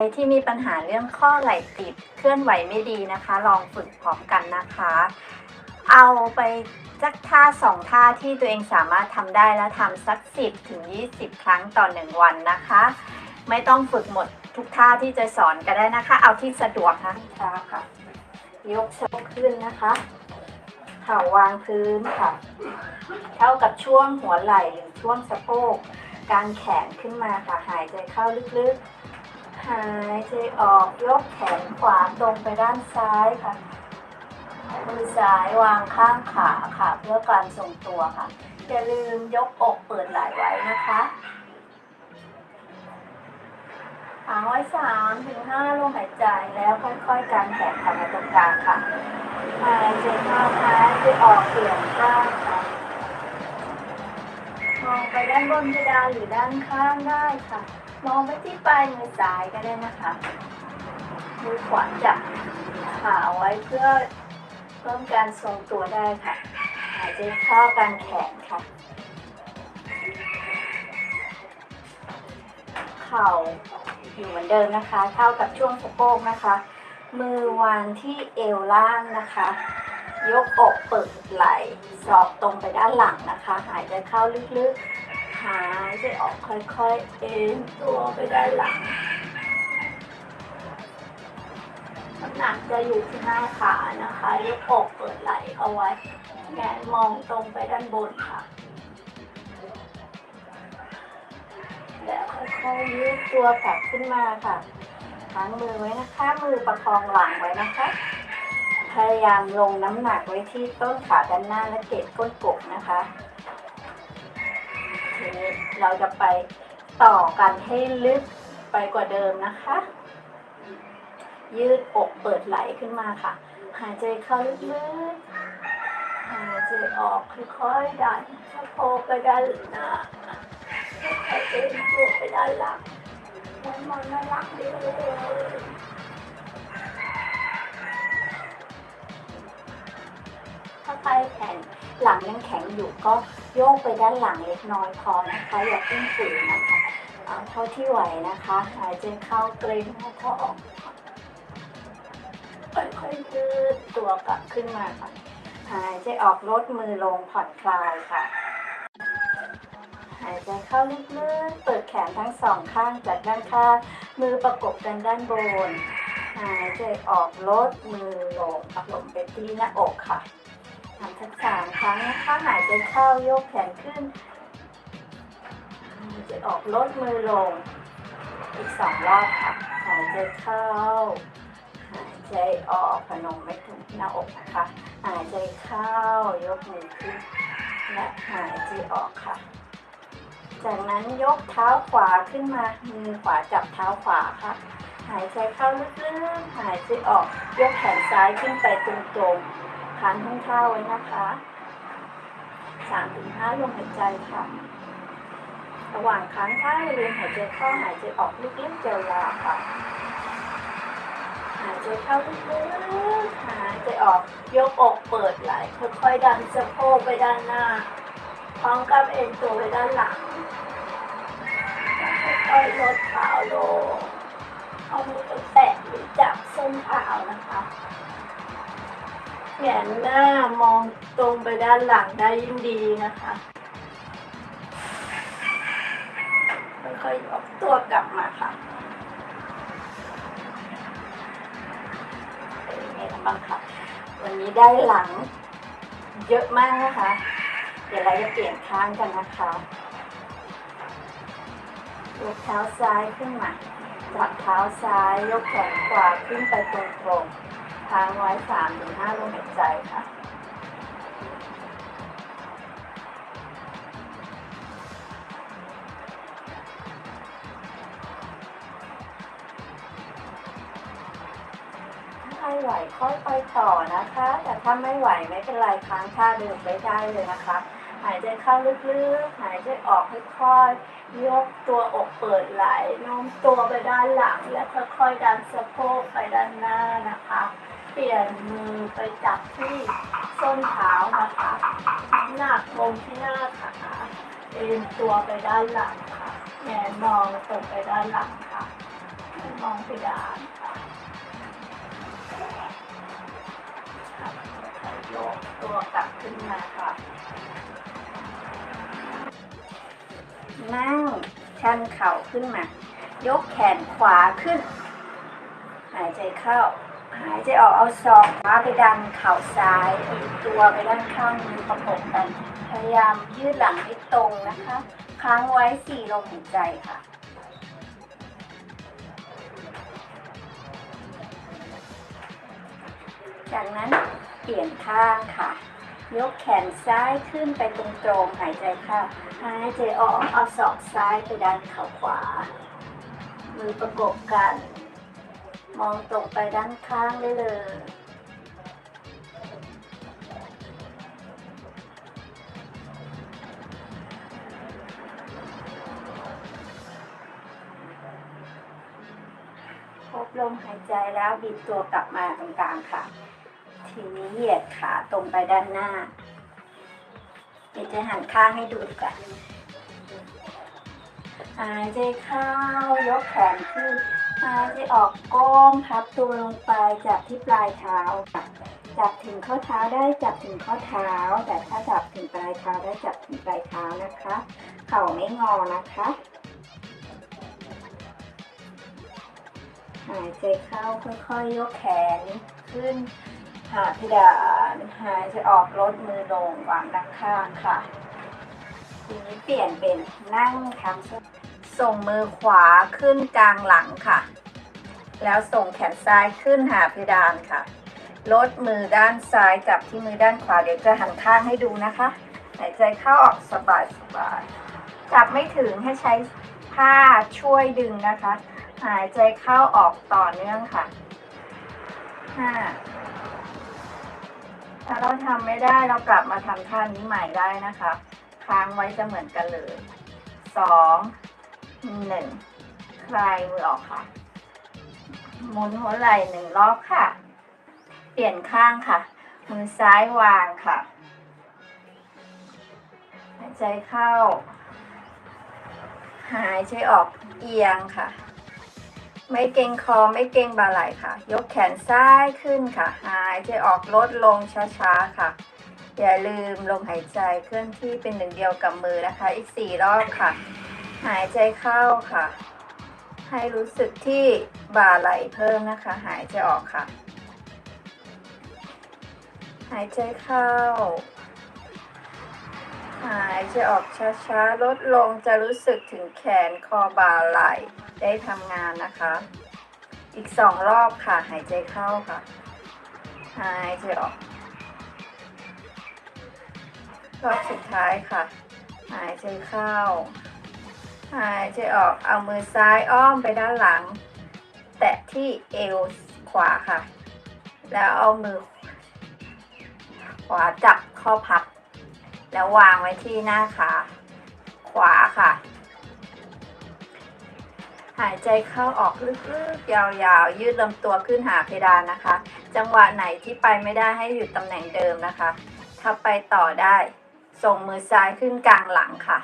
ใครที่มีปัญหาเรื่องข้อไหล่ติดเคลื่อนไหวไม่ดีนะคะ ลองฝึกพร้อมกันนะคะ เอาไปสักท่าสองท่าที่ตัวเองสามารถทำได้แล้วทำสัก 10 ถึง 20 ครั้งต่อ 1 วันนะคะ ไม่ต้องฝึกหมดทุกท่าที่จะสอนก็ได้นะคะ เอาที่สะดวกนะช้าค่ะ ยกสะโพกขึ้นนะคะเข่าวางพื้นค่ะ เท่ากับช่วงหัวไหล่หรือช่วงสะโพกการแขนขึ้นมาค่ะหายใจเข้าลึกๆ หายใจออกยกแขนขวาตรงไปด้านซ้ายค่ะ มือซ้ายวางข้างขาค่ะ เพื่อการทรงตัวค่ะ อย่าลืมยกอกเปิดไหล่ไว้นะคะหางไว้สามถึงห้าลมหายใจแล้วค่อยๆการแขนกลับมาตรงกลางค่ะหายใจเข้าหายใจออกเปลี่ยนข้างค่ะมองไปด้านบนเพดานหรือด้านข้างได้ค่ะ มองไปที่ปลายมือซ้ายก็ได้นะคะ มือขวาจับขาไว้เพื่อเพิ่มการทรงตัวได้ค่ะ หายใจเข้าการแขนค่ะ เข่าอยู่เหมือนเดิมนะคะ เท่ากับช่วงสะโพกนะคะ มือวางที่เอวล่างนะคะ ยกอกเปิดไหล่ศอกตรงไปด้านหลังนะคะ หายใจเข้าลึกๆ หายใจออกค่อยๆ เอ็นตัวไปด้านหลังน้ำหนักจะอยู่ที่หน้าขานะคะยกอกเปิดไหล่เอาไว้แงนมองตรงไปด้านบนค่ะ แล้วค่อยๆยืดตัวกลับขึ้นมาค่ะค้างมือไว้นะคะ มือประคองหลังไว้นะคะ พยายามลงน้ำหนักไว้ที่ต้นขาด้านหน้าและเกล็ดก้นกบนะคะ เราจะไปต่อกันให้ลึกไปกว่าเดิมนะคะ ยืดอกเปิดไหลขึ้นมาค่ะ หายใจเข้าลึกๆหายใจออกค่อยๆดันสะโพกไปด้านหน้าค่อยๆเอ็นตัวไปด้านหลังมันมันน่ารักดีเลยถ้าใครแขนหลังยังแข็งอยู่ก็ โยกไปด้านหลังเล็กน้อยพอนะคะ อย่าขึ้นฝืนนะคะเอาเท่าที่ไหวนะคะ หายใจเข้าเกรงแล้วก็ออกค่อยๆยืดตัวกลับขึ้นมาค่ะหายใจออกลดมือลงผ่อนคลายค่ะ หายใจเข้าลึกๆเปิดแขนทั้งสองข้างจากด้านข้างมือประกบกันด้านบน หายใจออกลดมือลงพัดลมไปที่หน้าอกค่ะ ทำทั้งสามครั้งนะคะหายใจเข้าโยกแขนขึ้นหายใจออกลดมือลง อีกสองรอบค่ะ หายใจเข้า หายใจออกพนมไม่ถึงหน้าอกนะคะ หายใจเข้ายกมือขึ้น และหายใจออกค่ะ จากนั้นยกเท้าขวาขึ้นมา มือขวาจับเท้าขวาค่ะ หายใจเข้าลึกๆ หายใจออก ยกแขนซ้ายขึ้นไปตรงๆ ค้างทุ่งเท้าไว้นะคะสามถึงห้าลมหายใจค่ะ ระหว่างค้างท่าลืมหายใจเข้าหายใจออกลึกๆยาวๆค่ะ หายใจเข้าลึกๆหายใจออกยกอกเปิดไหล่ค่อยๆดันสะโพกไปด้านหน้า พร้อมกับเอ็นตัวไปด้านหลังค่อยๆลดเท้าลงเอามือไปแตะหรือจับส้นเท้านะคะ แหงนหน้ามองตรงไปด้านหลังได้ยิ่งดีนะคะค่อยๆยกตัวกลับมาค่ะเป็นไงกันบ้างคะวันนี้ได้หลังเยอะมากนะคะ เดี๋ยวเราจะเปลี่ยนข้างกันนะคะยกเท้าซ้ายขึ้นมาจับเท้าซ้ายยกแขนขวาขึ้นไปตรงๆ ค้างไว้สามถึงห้าลมหายใจค่ะถ้าใครไหวค่อยไปต่อนะคะ แต่ถ้าไม่ไหวไม่เป็นไรค้างท่าเดิมไปได้เลยนะคะ หายใจเข้าลึกๆ หายใจออกค่อยๆ ยกตัวอกเปิดไหลโน้มตัวไปด้านหลัง และค่อยๆดันสะโพกไปด้านหน้านะคะ ปลี่ยนมือไปจับที่ส้นเท้านะคะน้ำหนักลงที่หน้าขาเอ็นตัวไปด้านหลังค่ะแงนมองตรงไปด้านหลังค่ะมองเพดานค่ะยกตัวกลับขึ้นมาค่ะนั่งชันเข่าขึ้นมา ยกแขนขวาขึ้น หายใจเข้า หายใจออกเอาศอกขวาไปดันเข่าซ้ายอีกตัวไปด้านข้างมือประกบกัน พยายามยืดหลังให้ตรงนะคะ ค้างไว้สี่ลมหายใจค่ะจากนั้นเปลี่ยนข้างค่ะ ยกแขนซ้ายขึ้นไปตรงๆหายใจเข้าหายใจออกเอาศอกซ้ายไปด้านเข่าขวา มือประกบกัน มองตรงไปด้านข้างได้เลยพบลมหายใจแล้วบิดตัวกลับมาตรงกลางค่ะ ทีนี้เหยียดขาตรงไปด้านหน้า เดี๋ยวจะหันข้างให้ดูกันหายใจเข้ายกแขนขึ้น หายใจออกก้มพับตัวลงไปจับที่ปลายเท้าค่ะจับถึงข้อเท้าได้จับถึงข้อเท้า แต่ถ้าจับถึงปลายเท้าได้จับถึงปลายเท้านะคะ เข่าไม่งอนะคะหายใจเข้าค่อยๆยกแขนขึ้นหาเพดานหายใจออกลดมือลงวางด้านข้างค่ะ ทีนี้เปลี่ยนเป็นนั่งทำ ส่งมือขวาขึ้นกลางหลังค่ะ แล้วส่งแขนซ้ายขึ้นหาเพดานค่ะ ลดมือด้านซ้ายจับที่มือด้านขวาเดี๋ยวจะหันข้างให้ดูนะคะ หายใจเข้าออกสบายสบายๆจับไม่ถึงให้ใช้ผ้าช่วยดึงนะคะ หายใจเข้าออกต่อเนื่องค่ะห้าถ้าเราทำไม่ได้เรากลับมาทำท่านี้ใหม่ได้นะคะ ค้างไว้จะเหมือนกันเลยสอง หนึ่งคลายมือออกค่ะ หมุนหัวไหล่หนึ่งรอบค่ะ เปลี่ยนข้างค่ะ มือซ้ายวางค่ะหายใจเข้า หายใจออกเอียงค่ะ ไม่เกรงคอไม่เกรงบ่าไหล่ค่ะ ยกแขนซ้ายขึ้นค่ะ หายใจออกลดลงช้าๆค่ะอย่าลืมลมหายใจเคลื่อนที่เป็นหนึ่งเดียวกับมือนะคะ อีกสี่รอบค่ะ หายใจเข้าค่ะ ให้รู้สึกที่บ่าไหลเพิ่มนะคะ หายใจออกค่ะ หายใจเข้า หายใจออกช้าๆ ลดลงจะรู้สึกถึงแขนคอบ่าไหลได้ทำงานนะคะ อีกสองรอบค่ะ หายใจเข้าค่ะ หายใจออก รอบสุดท้ายค่ะ หายใจเข้า หายใจออกเอามือซ้ายอ้อมไปด้านหลัง แตะที่เอวขวาค่ะ แล้วเอามือ ขวาจับข้อพับ แล้ววางไว้ที่หน้าขาขวาค่ะ หายใจเข้าออกลึกๆยาวๆ ยืดลำตัวขึ้นหาเพดานนะคะ จังหวะไหนที่ไปไม่ได้ให้อยู่ตำแหน่งเดิมนะคะ ถ้าไปต่อได้ ส่งมือซ้ายขึ้นกลางหลังค่ะ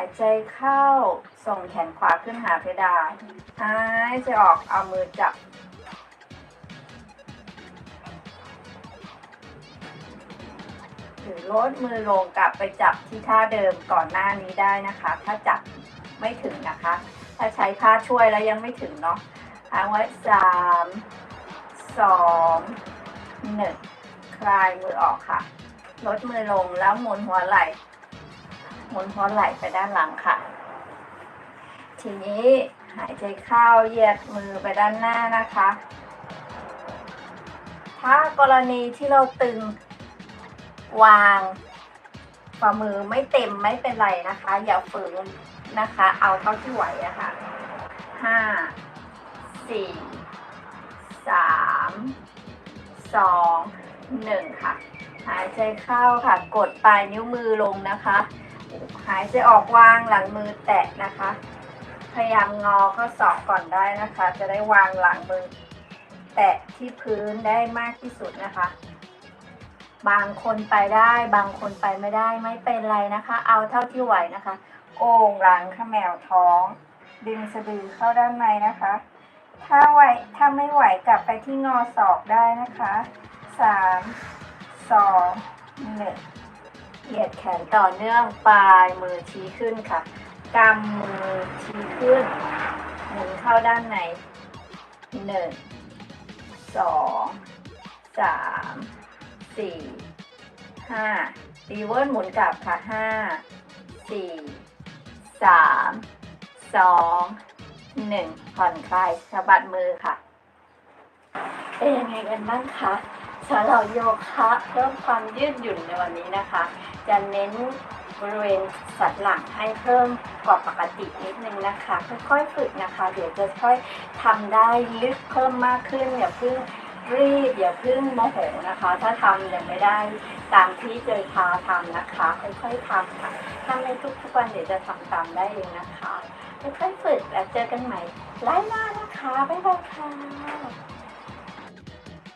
ายใจเข้า ส่งแขนขวาขึ้นหาเพดานหายใจออกเอามือจับ หรือลดมือลงกลับไปจับที่ท่าเดิมก่อนหน้านี้ได้นะคะ ถ้าจับไม่ถึงนะคะ ถ้าใช้ผ้าช่วยแล้วยังไม่ถึงเนาะค้างไว้สามสองหนึ่งคลายมือออกค่ะ ลดมือลงแล้วหมุนหัวไหล่ หมุนหัวไหล่ไปด้านหลังค่ะ ทีนี้หายใจเข้าเหยียดมือไปด้านหน้านะคะ ถ้ากรณีที่เราตึงวางฝ่ามือไม่เต็มไม่เป็นไรนะคะ อย่าฝืนนะคะ เอาเท่าที่ไหวอะค่ะห้าสี่สามสองหนึ่งค่ะ หายใจเข้าค่ะ กดปลายนิ้วมือลงนะคะ หายใจออกวางหลังมือแตะนะคะ พยายามงอข้อศอกก่อนได้นะคะ จะได้วางหลังมือ แตะที่พื้นได้มากที่สุดนะคะ บางคนไปได้บางคนไปไม่ได้ไม่เป็นไรนะคะ เอาเท่าที่ไหวนะคะ โอ่งหลังขมวท้อง ดึงสะดือเข้าด้านในนะคะ ถ้าไหวถ้าไม่ไหวกลับไปที่งอศอกได้นะคะสามสองหนึ่ง เหยียดแขนต่อเนื่องปลายมือชี้ขึ้นค่ะกำมือชี้ขึ้น หมุนเข้าด้านในหนึ่งสองสามสี่ห้ารีเวิร์สหมุนกลับค่ะห้าสี่สามสองหนึ่งผ่อนคลายสะบัดมือค่ะ เป็นยังไงกันบ้างคะ สำหรับโยคะเพิ่มความยืดหยุ่นในวันนี้นะคะ จะเน้นบริเวณสันหลังให้เพิ่มกว่าปกตินิดนึงนะคะ ค่อยๆฝึกนะคะ เดี๋ยวจะค่อยทำได้ลึกเพิ่มมากขึ้นอย่าเพิ่งรีบอย่าเพิ่งโมโหนะคะ ถ้าทำยังไม่ได้ตามที่เจอพาทำนะคะ ค่อยๆทำค่ะถ้าไม่ทุกๆวันเดี๋ยวจะทำตามได้เองนะคะค่อยๆฝึกแล้วเจอกันใหม่ไลฟ์หน้านะคะบ๊ายบายค่ะ